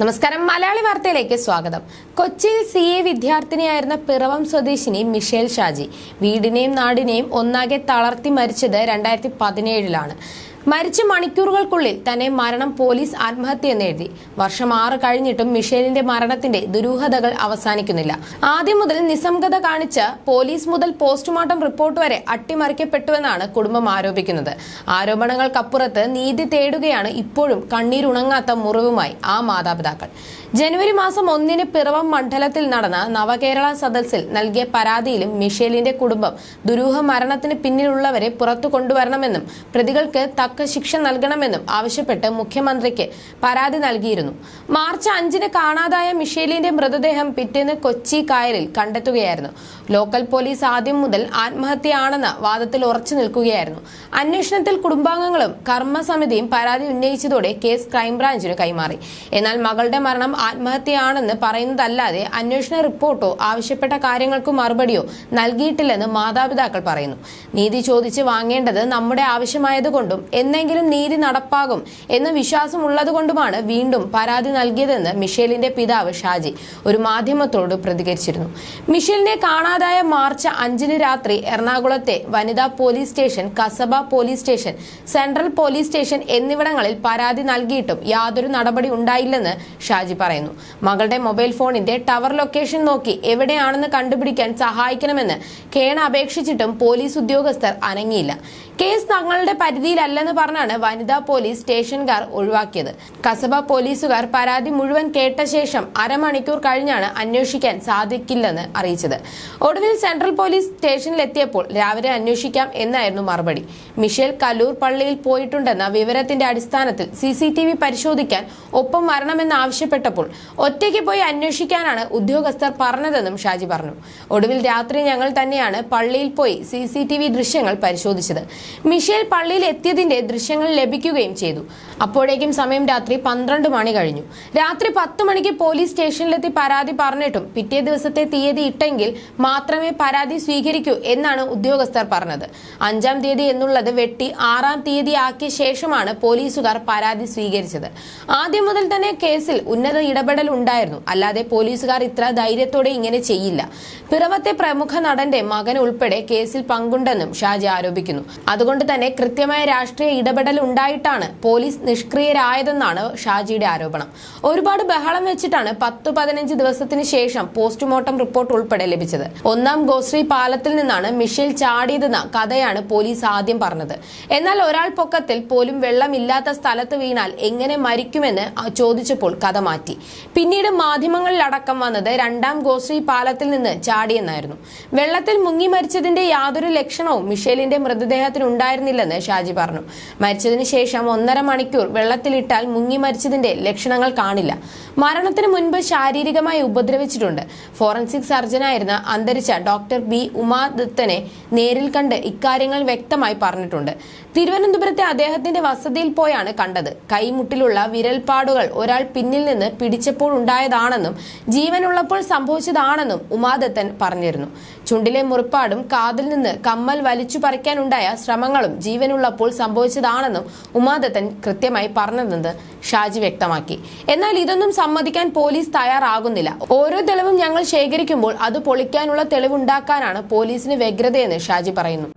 നമസ്കാരം. മലയാളി വാർത്തയിലേക്ക് സ്വാഗതം. കൊച്ചിയിൽ സി എ വിദ്യാർത്ഥിനിയായിരുന്ന പിറവം സ്വദേശിനി മിഷേൽ ഷാജി. വീടിനെയും നാടിനെയും ഒന്നാകെ തളർത്തി മരിച്ചത് രണ്ടായിരത്തി പതിനേഴിലാണ്. മരിച്ച മണിക്കൂറുകൾക്കുള്ളിൽ തന്നെ മരണം പോലീസ് ആത്മഹത്യ എന്ന് എഴുതി. വർഷം ആറ് കഴിഞ്ഞിട്ടും മിഷേലിന്റെ മരണത്തിന്റെ ദുരൂഹതകൾ അവസാനിക്കുന്നില്ല. ആദ്യം മുതൽ നിസ്സംഗത കാണിച്ച പോലീസ് മുതൽ പോസ്റ്റ്മോർട്ടം റിപ്പോർട്ട് വരെ അട്ടിമറിക്കപ്പെട്ടുവെന്നാണ് കുടുംബം ആരോപിക്കുന്നത്. ആരോപണങ്ങൾക്കപ്പുറത്ത് നീതി തേടുകയാണ് ഇപ്പോഴും കണ്ണീരുണങ്ങാത്ത മുറിവുമായി ആ മാതാപിതാക്കൾ. ജനുവരി മാസം ഒന്നിന് പിറവം മണ്ഡലത്തിൽ നടന്ന നവകേരള സദസ്സിൽ നൽകിയ പരാതിയിലും മിഷേലിന്റെ കുടുംബം ദുരൂഹ മരണത്തിന് പിന്നിലുള്ളവരെ പുറത്തു കൊണ്ടുവരണമെന്നും പ്രതികൾക്ക് തക്ക ശിക്ഷ നൽകണമെന്നും ആവശ്യപ്പെട്ട് മുഖ്യമന്ത്രിക്ക് പരാതി നൽകിയിരുന്നു. മാർച്ച് അഞ്ചിന് കാണാതായ മിഷേലിന്റെ മൃതദേഹം പിറ്റേന്ന് കൊച്ചി കായലിൽ കണ്ടെത്തുകയായിരുന്നു. ലോക്കൽ പോലീസ് ആദ്യം മുതൽ ആത്മഹത്യയാണെന്ന വാദത്തിൽ ഉറച്ചു നിൽക്കുകയായിരുന്നു. അന്വേഷണത്തിൽ കുടുംബാംഗങ്ങളും കർമ്മസമിതിയും പരാതി ഉന്നയിച്ചതോടെ കേസ് ക്രൈംബ്രാഞ്ചിന് കൈമാറി. എന്നാൽ മകളുടെ മരണം ആത്മഹത്യയാണെന്ന് പറയുന്നതല്ലാതെ അന്വേഷണ റിപ്പോർട്ടോ ആവശ്യപ്പെട്ട കാര്യങ്ങൾക്കോ മറുപടിയോ നൽകിയിട്ടില്ലെന്ന് മാതാപിതാക്കൾ പറയുന്നു. നീതി ചോദിച്ച് വാങ്ങേണ്ടത് നമ്മുടെ ആവശ്യമായതുകൊണ്ടും എന്നെങ്കിലും നീതി നടപ്പാകും എന്ന വിശ്വാസം ഉള്ളതുകൊണ്ടുമാണ് വീണ്ടും പരാതി നൽകിയതെന്ന് മിഷേലിന്റെ പിതാവ് ഷാജി ഒരു മാധ്യമത്തോട് പ്രതികരിച്ചിരുന്നു. മിഷേലിനെ കാണാതായ മാർച്ച് അഞ്ചിന് രാത്രി എറണാകുളത്തെ വനിതാ police station Kasaba police station central police station എന്നിവിടങ്ങളിൽ പരാതി നൽകിയിട്ടും യാതൊരു നടപടി ഉണ്ടായില്ലെന്ന് ഷാജി പറയുന്നു. മകളുടെ മൊബൈൽ ഫോണിന്റെ ടവർ ലൊക്കേഷൻ നോക്കി എവിടെയാണെന്ന് കണ്ടുപിടിക്കാൻ സഹായിക്കണമെന്ന് കേണ അപേക്ഷിച്ചിട്ടും പോലീസ് ഉദ്യോഗസ്ഥർ അനങ്ങിയില്ല. കേസ് തങ്ങളുടെ പരിധിയിലല്ലെന്ന് പറഞ്ഞാണ് വനിതാ പോലീസ് സ്റ്റേഷൻകാർ ഒഴിവാക്കിയത്. കസബ പോലീസുകാർ പരാതി മുഴുവൻ കേട്ട ശേഷം അരമണിക്കൂർ കഴിഞ്ഞാണ് അന്വേഷിക്കാൻ സാധിക്കില്ലെന്ന് അറിയിച്ചത്. ഒടുവിൽ സെൻട്രൽ പോലീസ് സ്റ്റേഷനിലെത്തിയപ്പോൾ രാവിലെ അന്വേഷിക്കാം എന്നായിരുന്നു മറുപടി. മിഷേൽ കല്ലൂർ പള്ളിയിൽ പോയിട്ടുണ്ടെന്ന വിവരത്തിന്റെ അടിസ്ഥാനത്തിൽ സി സി ടി വി പരിശോധിക്കാൻ ഒപ്പം വരണമെന്ന് ആവശ്യപ്പെട്ടപ്പോൾ ഒറ്റയ്ക്ക് പോയി അന്വേഷിക്കാനാണ് ഉദ്യോഗസ്ഥർ പറഞ്ഞതെന്നും ഷാജി പറഞ്ഞു. ഒടുവിൽ രാത്രി ഞങ്ങൾ തന്നെയാണ് പള്ളിയിൽ പോയി സി സി ടി വി ദൃശ്യങ്ങൾ പരിശോധിച്ചത്. മിഷേൽ പള്ളിയിൽ എത്തിയതിന്റെ ദൃശ്യങ്ങൾ ലഭിക്കുകയും ചെയ്തു. അപ്പോഴേക്കും സമയം രാത്രി പന്ത്രണ്ട് മണി കഴിഞ്ഞു. രാത്രി പത്ത് മണിക്ക് പോലീസ് സ്റ്റേഷനിലെത്തി പരാതി പറഞ്ഞിട്ടും പിറ്റേ ദിവസത്തെ തീയതി ഇട്ടെങ്കിൽ മാത്രമേ പരാതി സ്വീകരിക്കൂ എന്നാണ് ഉദ്യോഗസ്ഥർ പറഞ്ഞത്. അഞ്ചാം തീയതി എന്നുള്ളത് വെട്ടി ആറാം തീയതി ആക്കിയ ശേഷമാണ് പോലീസുകാർ പരാതി സ്വീകരിച്ചത്. ആദ്യം മുതൽ തന്നെ കേസിൽ ഉന്നത ഇടപെടൽ ഉണ്ടായിരുന്നു. അല്ലാതെ പോലീസുകാർ ഇത്ര ധൈര്യത്തോടെ ഇങ്ങനെ ചെയ്യില്ല. പിറവത്തെ പ്രമുഖ നടന്റെ മകൻ ഉൾപ്പെടെ കേസിൽ പങ്കുണ്ടെന്നും ഷാജി ആരോപിക്കുന്നു. അതുകൊണ്ട് തന്നെ കൃത്യമായ രാഷ്ട്രീയ ഇടപെടൽ ഉണ്ടായിട്ടാണ് പോലീസ് നിഷ്ക്രിയരായതെന്നാണ് ഷാജിയുടെ ആരോപണം. ഒരുപാട് ബഹളം വെച്ചിട്ടാണ് പത്ത് പതിനഞ്ച് ദിവസത്തിന് ശേഷം പോസ്റ്റ്മോർട്ടം റിപ്പോർട്ട് ഉൾപ്പെടെ ലഭിച്ചത്. ഒന്നാം ഗോശ്രീ പാലത്തിൽ നിന്നാണ് മിഷേൽ ചാടിയതെന്ന കഥയാണ് പോലീസ് ആദ്യം പറഞ്ഞത്. എന്നാൽ ഒരാൾ പൊക്കത്തിൽ പോലും വെള്ളമില്ലാത്ത സ്ഥലത്ത് വീണാൽ എങ്ങനെ മരിക്കുമെന്ന് ചോദിച്ചപ്പോൾ കഥ മാറ്റി. പിന്നീട് മാധ്യമങ്ങളിലടക്കം വന്നത് രണ്ടാം ഗോശ്രീ പാലത്തിൽ നിന്ന് ചാടിയെന്നായിരുന്നു. വെള്ളത്തിൽ മുങ്ങി മരിച്ചതിന്റെ യാതൊരു ലക്ഷണവും മിഷേലിന്റെ മൃതദേഹത്തിനുണ്ടായിരുന്നില്ലെന്ന് ഷാജി പറഞ്ഞു. മരിച്ചതിന് ശേഷം ഒന്നര മണിക്കൂർ വെള്ളത്തിലിട്ടാൽ മുങ്ങി മരിച്ചതിന്റെ ലക്ഷണങ്ങൾ കാണില്ല. മരണത്തിന് മുൻപ് ശാരീരികമായി ഉപദ്രവിച്ചിട്ടുണ്ട്. ഫോറൻസിക് സർജനായിരുന്ന അന്തരിച്ച ഡോക്ടർ ബി ഉമാദത്തനെ നേരിൽ കണ്ട് ഇക്കാര്യങ്ങൾ വ്യക്തമായി പറഞ്ഞിട്ടുണ്ട്. തിരുവനന്തപുരത്തെ അദ്ദേഹത്തിന്റെ വസതിയിൽ പോയാണ് കണ്ടത്. കൈമുട്ടിലുള്ള വിരൽപാടുകൾ ഒരാൾ പിന്നിൽ നിന്ന് പിടിച്ചപ്പോൾ ഉണ്ടായതാണെന്നും ജീവനുള്ളപ്പോൾ സംഭവിച്ചതാണെന്നും ഉമാദത്തൻ പറഞ്ഞിരുന്നു. ചുണ്ടിലെ മുറിപ്പാടും കാതിൽ നിന്ന് കമ്മൽ വലിച്ചു പറിക്കാനുണ്ടായ ശ്രമങ്ങളും ജീവനുള്ളപ്പോൾ സംഭവിച്ചതാണെന്നും ഉമാദത്തൻ കൃത്യമായി പറഞ്ഞതെന്ന് ഷാജി വ്യക്തമാക്കി. എന്നാൽ ഇതൊന്നും സമ്മതിക്കാൻ പോലീസ് തയ്യാറാകുന്നില്ല. ഓരോ തെളിവും ഞങ്ങൾ ശേഖരിക്കുമ്പോൾ അത് പൊളിക്കാനുള്ള തെളിവുണ്ടാക്കാനാണ് പോലീസിന് വ്യഗ്രതയെന്ന് ഷാജി പറയുന്നു.